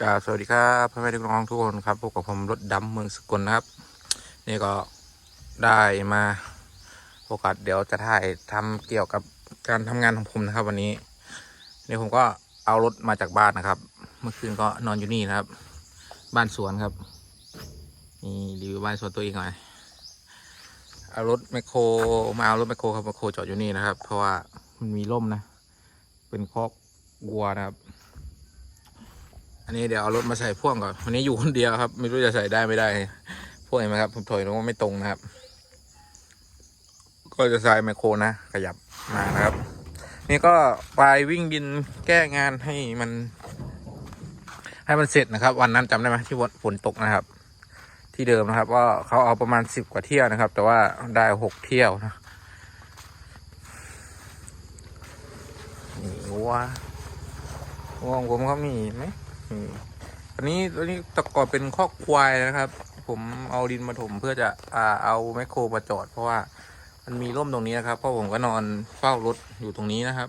กราบสวัสดีครับพ่อแม่พี่น้องทุกคนครับพบกับผมรถดำเมืองสกลนะครับ นี่ก็ได้มาโอกาสเดี๋ยวจะถ่ายทำเกี่ยวกับการทำงานของผมนะครับ วันนี้นี่ผมก็เอารถมาจากบ้านนะครับ เมื่อคืนก็นอนอยู่นี่นะครับ บ้านสวนครับนี่รีวิวบ้านสวนตัวเองหน่อยเอารถแมคโครมาเอารถแมคโครครับแมคโครจอดอยู่นี่นะครับ เพราะว่ามันมีร่มนะ เป็นคอกวัวนะครับ อันนี้เดี๋ยวเอารถมาใส่พ่วงก่อนวันนี้อยู่คนเดียวครับ ไม่รู้จะใส่ได้ไม่ได้พ่วงเห็นไหมครับผมถอยลงว่าไม่ตรงนะครับ ก็จะใส่ไมโครนะ ขยับมานะครับ นี่ก็ไปวิ่งดินแก้งานให้มัน ให้มันเสร็จนะครับ วันนั้นจำได้ไหมที่ฝนตกนะครับ ที่เดิมนะครับ ว่าเขาเอาประมาณสิบกว่าเที่ยวนะครับ แต่ว่าได้หกเที่ยวนะนี่วัววัวของผมเขามีไหม อันนี้อันนี้ตะก่อนเป็นคอกควายนะครับ ผมเอาดินมาถมเพื่อจะอ่าเอาแมคโครมาจอด เพราะว่ามันมีร่มตรงนี้นะครับเพราะผมก็นอนเฝ้ารถอยู่ตรงนี้นะครับ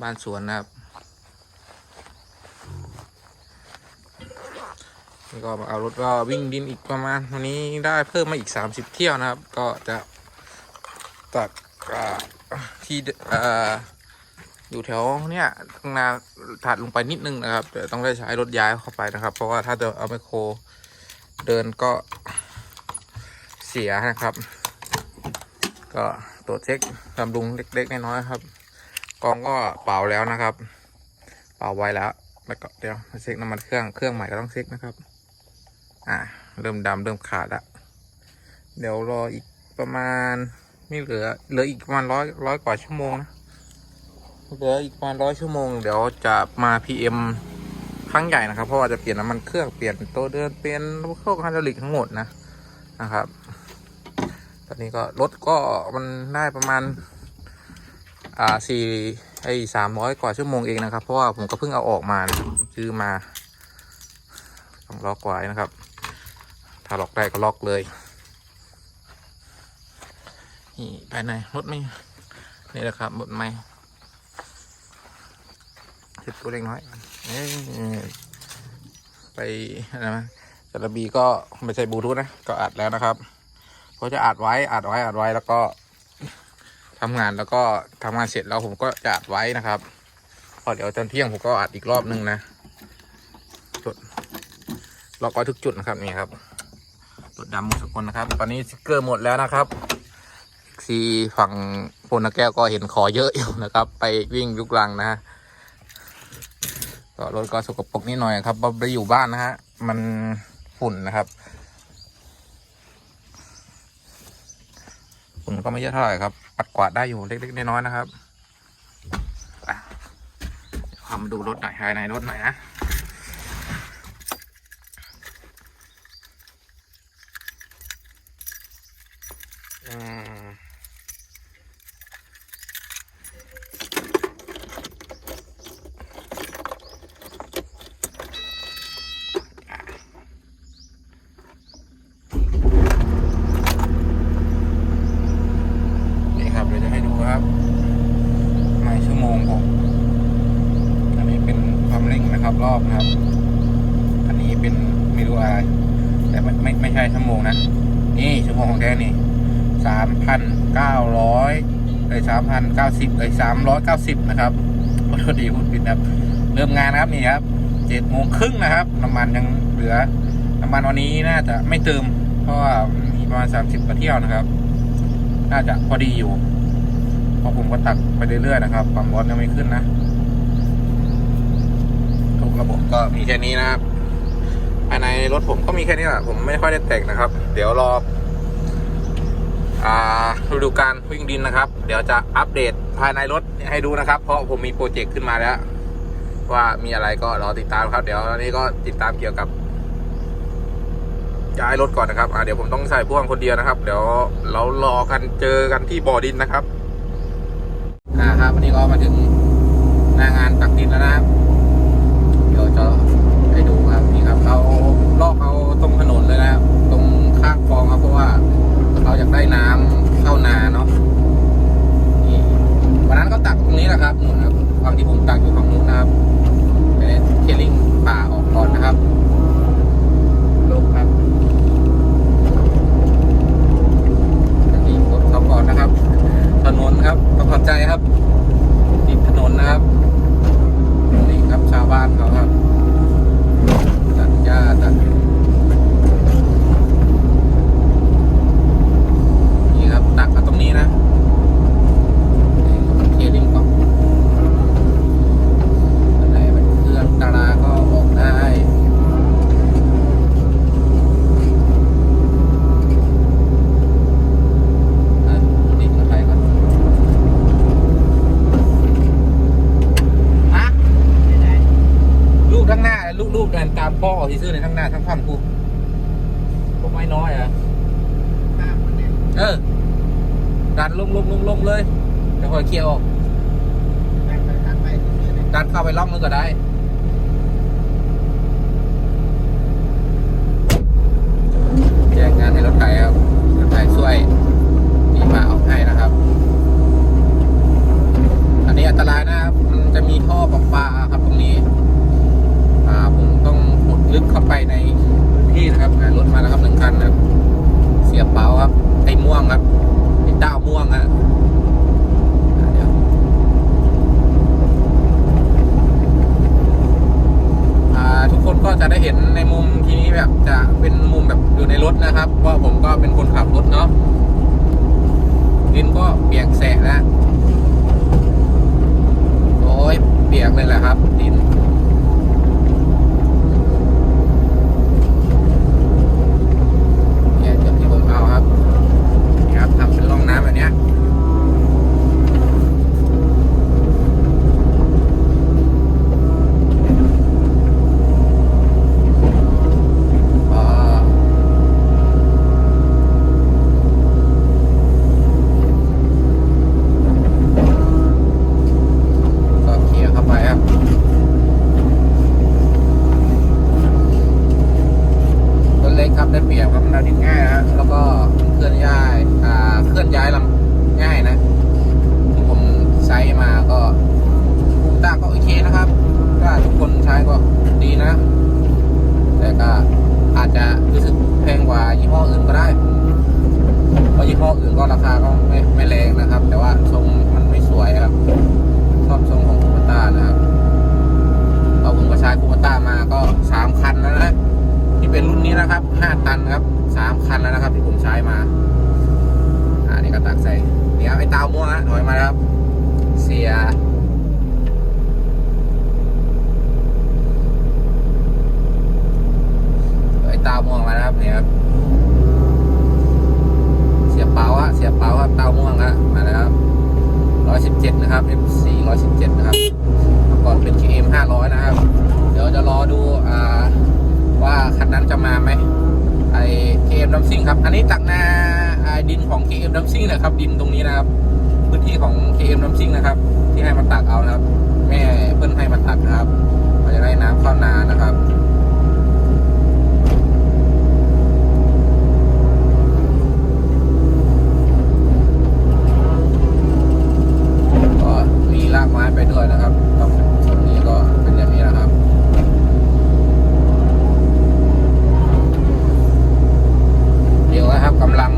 บ้านสวนนะครับนี่ก็เอารถก็วิ่งดินอีกประมาณวันนี้ได้เพิ่มมาอีกสามสิบเที่ยวนะครับ ก็จะตัดอ่าที่เอยู่แถวเนี้ยข้างนาถัดลงไปนิดนึงนะครับแต่ต้องได้ใช้รถย้ายเข้าไปนะครับ เพราะว่าถ้าจะเอาไมโครเดินก็เสียนะครับ ก็ตรวจเช็คบำรุงเล็กๆน้อยๆครับ กองก็เป่าแล้วนะครับ เป่าไว้แล้วแล้วก็เดี๋ยวมาเช็คน้ำมันเครื่องเครื่องใหม่ก็ต้องเช็คนะครับ อ่าเริ่มดำเริ่มขาดละเดี๋ยวรออีกประมาณไม่เหลือเหลืออีกประมาณร้อยร้อยกว่าชั่วโมงนะ เหลืออีกประมาณร้อยชั่วโมง เดี๋ยวจะมา PM ครั้งใหญ่นะครับ เพราะว่าจะเปลี่ยนน้ำมันเครื่องเปลี่ยนตัวเดินเปลี่ยนพวกไฮดรอลิกทั้งหมดนะนะครับ ตอนนี้ก็รถก็มันได้ประมาณอ่าสี่ไอ้สามร้อยกว่าชั่วโมงเองนะครับ เพราะว่าผมก็เพิ่งเอาออกมาซื้อมาต้องล็อกไว้นะครับ ถ้าล็อกได้ก็ล็อกเลยนี่ภายในรถไม่นี่แหละครับรถไม่ เห็ดตัวเล็กน้อยไปอะไรนะจระบีก็ไม่ใช่บลูทูธนะ ก็อัดแล้วนะครับก็จะอัดไว้อัดไว้อัดไว้แล้วก็ทำงานแล้วก็ทำงานเสร็จแล้วผมก็จะอัดไว้นะครับพอเดี๋ยวตอนเที่ยงผมก็อัดอีกรอบนึงนะจุดล็อกไว้ทุกจุดนะครับนี่ครับจุดดำหมดทุกคนนะครับ ตอนนี้สติกเกอร์หมดแล้วนะครับซีฝั่งพลนแก้วก็เห็นขอเยอะอยู่นะครับ ไปวิ่งลุกลังนะฮะ ก็รถก็สกปรกนิดหน่อยครับไปอยู่บ้านนะฮะ มันฝุ่นนะครับ ฝุ่นก็ไม่เยอะเท่าไหร่ครับ ปัดกวาดได้อยู่เล็กๆน้อยๆนะครับความาดูรถหน่อยภายในรถหน่อยนะอืม นี่ครับเดี๋ยวจะให้ดูครับในชั่วโมงผมอันนี้เป็นความเรอบนะครับ อันนี้เป็นไม่รู้อะไร แต่ไม่ไม่ไม่ใช่ชั่วโมงนะ นี่ชั่วโมงของแกนี่สามพันเก้าร้อยเอ้ยสามพันเก้าสิบเอ้ยสามร้อยเก้าสิบนะครับขอโทษดีพูดผิดนะครับ เริ่มงานนะครับนี่ครับเจ็ดโมงครึ่งนะครับ น้ำมันยังเหลือ น้ำมันวันนี้น่าจะไม่เติม เพราะว่ามีประมาณสามสิบกว่าเที่ยวนะครับ น่าจะพอดีอยู่ เพราะผมก็ตักไปเรื่อยๆนะครับ ความร้อนยังไม่ขึ้นนะ ระบบก็มีแค่นี้นะครับภายในรถผมก็มีแค่นี้แหละผมไม่ค่อยได้แต่งนะครับ เดี๋ยวรออ่าฤดูการวิ่งดินนะครับ เดี๋ยวจะอัปเดตภายในรถให้ดูนะครับ เพราะผมมีโปรเจกต์ขึ้นมาแล้ว ว่ามีอะไรก็รอติดตามครับ เดี๋ยวนี้ก็ติดตามเกี่ยวกับย้ายรถก่อนนะครับเดี๋ยวผมต้องใส่พ่วงคนเดียวนะครับ เดี๋ยวเรารอกันเจอกันที่บ่อดินนะครับอ่าครับวันนี้ก็มาถึงหน้างานตักดินแล้วนะครับ เดี๋ยวจะให้ดูครับนี่ครับเขาลอกเอาตรงถนนเลยนะครับ ตรงข้างคลองครับเพราะว่าเขาอยากได้น้ำเข้านาเนาะนี่วันนั้นก็ตักตรงนี้แหละครับนู่นครับฝั่งที่ผมตักอยู่ฝั่งนู้นนะครับไปเคลิ่งป่าออกก่อน ลูกๆกันตามพ่อที่ซื้อในทั้งหน้าทั้งพันกูผมไม่น้อยอะ ตามมันเนี่ย เออ ดันลงลงลงลงเลยเดี๋ยวคอยเคลียร์ออการเนี่ยดันเข้าไปล็อกนึงก็ได้แจ้งงานให้รถไถครับรถไถช่วยตีมาเอาให้นะครับ อันนี้อันตรายนะครับ มันจะมีท่อประปลาครับตรงนี้อ่าผมต้องขุดลึกเข้าไปในพื้นที่นะครับอ่ารถมาแล้วครับหนึ่งคันนะครับ เสียบเป๋าครับไอ้ม่วงครับ ดาวม่วงอะอะเดี๋ยว อ่าทุกคนก็จะได้เห็นในมุมทีนี้แบบจะเป็นมุมแบบอยู่ในรถนะครับเพราะผมก็เป็นคนขับรถเนาะดินก็เปียกแสะนะโอ้ยเปียกเลยแหละครับ ดินเนี่ยจุดที่ผมเอาครับนี่ครับทำเป็นร่องน้ำแบบเนี้ย อ่าก็เคลียร์เข้าไปครับรถเล็กครับได้เปรียบครับมันเอาดินง่ายนะฮะแล้วก็เคลื่อนย้ายอ่าเคลื่อนย้ายลำง่ายนะที่ผมใช้มาก็คูต้าก็โอเคนะครับถ้าทุกคนใช้ก็ดีนะ แต่ก็อาจจะรู้สึกแพงกว่ายี่ห้ออื่นก็ได้ เพราะยี่ห้ออื่นก็ราคาก็ไม่ไม่แรงนะครับ แต่ว่าทรงมันไม่สวยครับ ชอบทรงของคูปต้านะครับเราผมก็ใช้คูปต้ามาก็สามคันแล้วนะ ที่เป็นรุ่นนี้นะครับห้าตันครับสามคันแล้วนะครับ ที่ผมใช้มา อ่านี่ก็ตักใส่เดี๋ยวไอ้เตาม่วงนะถอยมาแล้วครับ เสีย ไอ้เตาม่วงมาแล้ว ครับเนี่ยครับ เสียบเปาอะเสียบเปาครับเตาม่วงฮะมาแล้วครับร้อยสิบเจ็ดนะครับ F4 ร้อยสิบเจ็ดนะครับเมื่อก่อนเป็น KM ห้าร้อยนะครับ เดี๋ยวจะรอดูอ่าว่าคันนั้นจะมาไหมไอ้ KM ดัมซิ่งครับ อันนี้ตักนาไอดินของ KM ดัมซิ่งนะครับ ดินตรงนี้นะครับ พื้นที่ของ KM ดัมซิ่งนะครับ ที่ให้มาตักเอานะครับ แม่เพิ่นให้มาตักนะครับเราจะได้น้ำเข้านานะครับ ก็มีรากไม้ไปด้วยนะครับครับส่วนนี้ก็เป็นอย่างนี้นะครับ เร็วนะครับกำลัง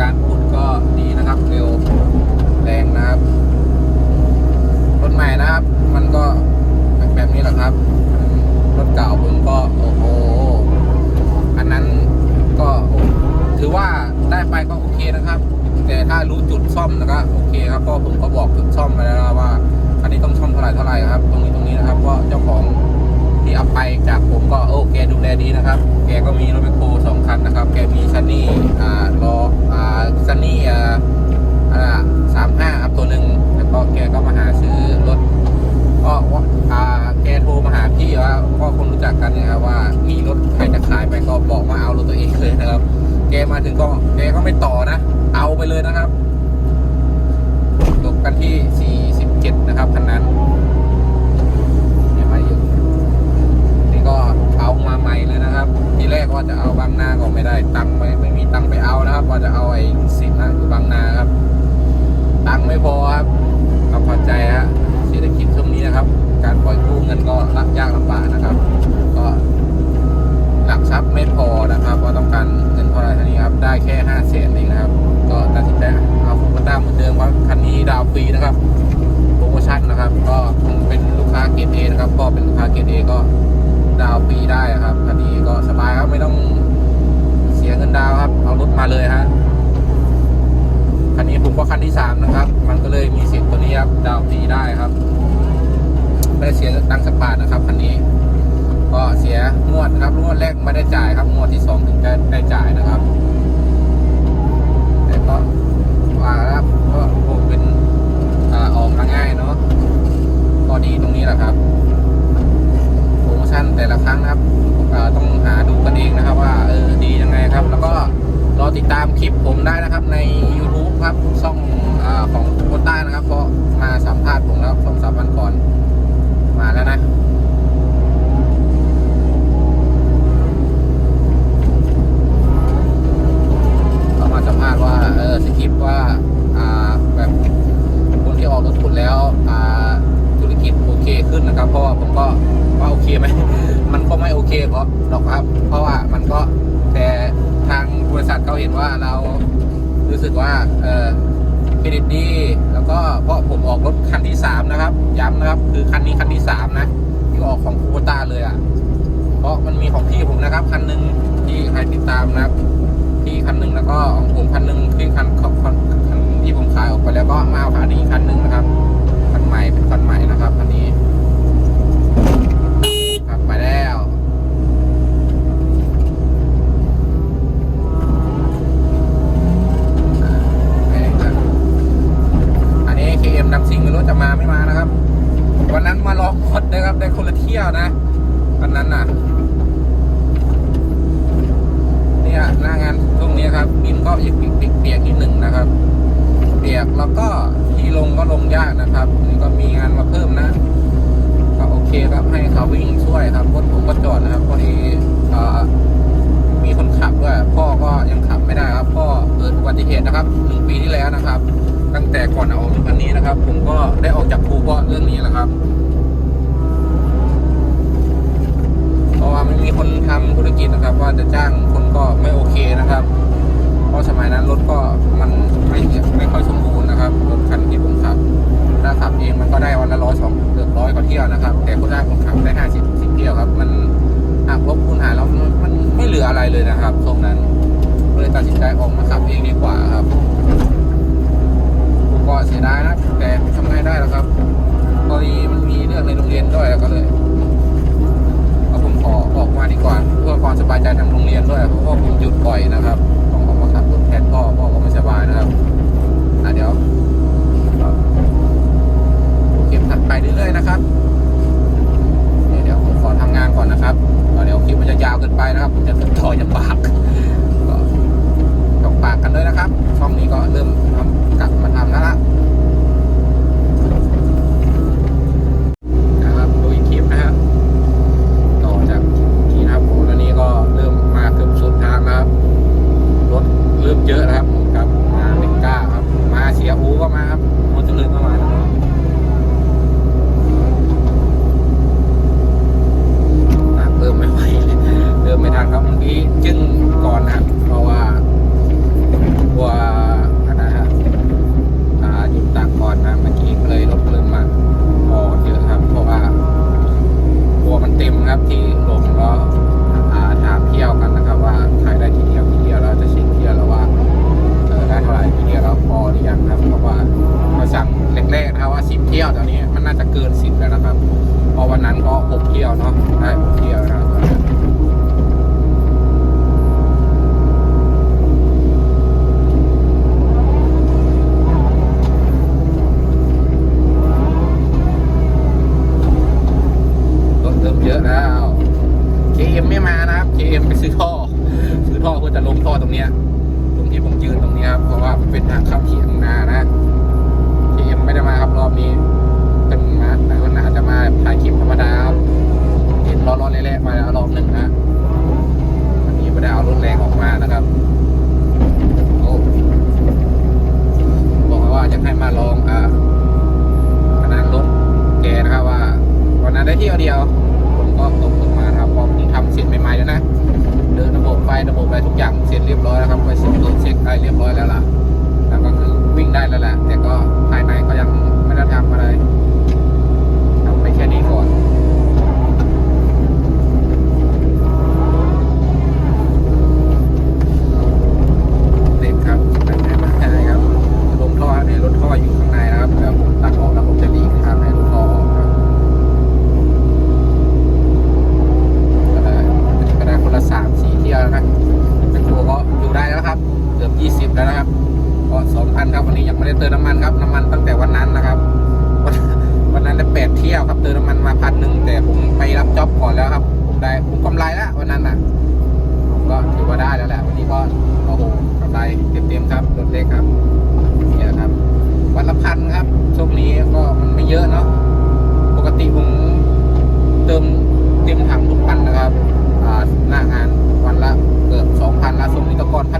การพูดก็ดีนะครับ เร็วแรงนะครับรถใหม่นะครับ มันก็แบบนี้แหละครับรถเก่าผมก็โอ้โหอันนั้นก็ถือว่าได้ไปก็โอเคนะครับ แต่ถ้า รู้จุดซ่อมนะครับโอเคครับก็ผมก็บอกจุดซ่อมไปแล้วว่าอันนี้ต้องซ่อมเท่าไหร่เท่าไหร่ครับ ตรงนี้ตรงนี้นะครับก็เจ้าของที่เอาไปจากผมก็โอเคดูแลดีนะครับ แกก็มีรถแมคโครสองคันนะครับ แกมีซันนี่อ่ารออ่าซันนี่อ่าอ่าสามห้าครับตัวหนึ่งแล้วก็แกก็มาหาซื้อรถก็อ่าแกโทรมาหาพี่ว่าก็คนรู้จักกันนะครับว่ามีรถใครจะขายไปก็บอกมาเอารถตัวเองเลยนะครับ แกมาถึงก็แกก็ไม่ต่อนะ เอาไปเลยนะครับ ก็เป็นลูกค้าเกรดเอก็ดาวฟรีได้ครับคันนี้ก็สบายครับไม่ต้องเสียเงินดาวครับ เอารถมาเลยฮะคันนี้ผมก็คันที่สามนะครับ มันก็เลยมีสิทธิ์ตัวนี้ครับดาวฟรีได้ครับไม่ได้เสียตังค์สักบาทนะครับคันนี้ ก็เสียงวดนะครับงวดแรกไม่ได้จ่ายครับงวดที่สองถึงจะได้จ่ายนะครับแต่ก็ว่าครับก็คงเป็นอออกมาง่ายเนาะก็ดีตรงนี้แหละครับามคลิปผมได้นะครับใน YouTube ครับช่องอของคนใต้นะครับเพราะมาสัมภาษณ์ผมแล้วสองสามวันก่อนมาแล้วนะเขามาสัมภาษณ์ว่าเออสคริปว่าแบบคนที่ออกรถคุนแล้วธุรกิจโอเคขึ้นนะครับเพราะว่าผมก็ว่าโอเคไหมมันก็ไม่โอเคเพราะหรอกครับ เพราะว่ามันก็ บริษัทเขาเห็นว่าเรารู้สึกว่าเออเครดิตดี แล้วก็เพราะผมออกรถคันที่ 3 นะครับ ย้ำนะครับ คือคันนี้คันที่ 3 นะ ที่ออกของคูโบต้าเลยอะ่ะ เพราะมันมีของพี่ผมนะครับ คันหนึ่งที่ใครติดตามนะพี่คันหนึ่งแล้วก็ของผมคันหนึงที่คันคันที่ผมขายออกไปแล้วก็มาเอาคันนี้คันหนึ่งนะครับคันใหม่เป็นคันใหม่นะครับคันนี้ เยอะแล้ว KM ไม่มานะครับเคมไปซื้อท่อ ซื้อท่อเพื่อจะลงท่อตรงเนี้ย ตรงที่ผมยืนตรงนี้ครับเพราะว่ามันเป็นทางขับเถียงนานะเคมไม่ได้มาครับรอบนี้เป็นมาแต่วันหนาจะมาถ่ายคลิปธรรมดาครับเห็นร้อนๆแรกๆมาแล้วรอบหนึ่งนะวันนี้ไม่ได้เอารถแรงออกมานะครับโอ้บอกว่าจะให้มาลองอ่าขนาดรถแกนะครับว่าวันนั้นได้เที่ยวเดียว Wow. นหนึ่งแต่ผมไปรับจ็อบก่อนแล้วครับ ผมได้ผมกำไรแล้ววันนั้นน่ะผมก็ถือว่าได้แล้วแหละวันนี้ก็โอ้โหกำไรเต็มๆครับรถเล็กครับเนี่ยครับ วันละพันครับช่วงนี้ก็มันไม่เยอะเนาะปกติผมเติมเต็มถังทุกวันนะครับหน้างานวันละเกือบสองพันละส่งนี้ก็ก่อนพัน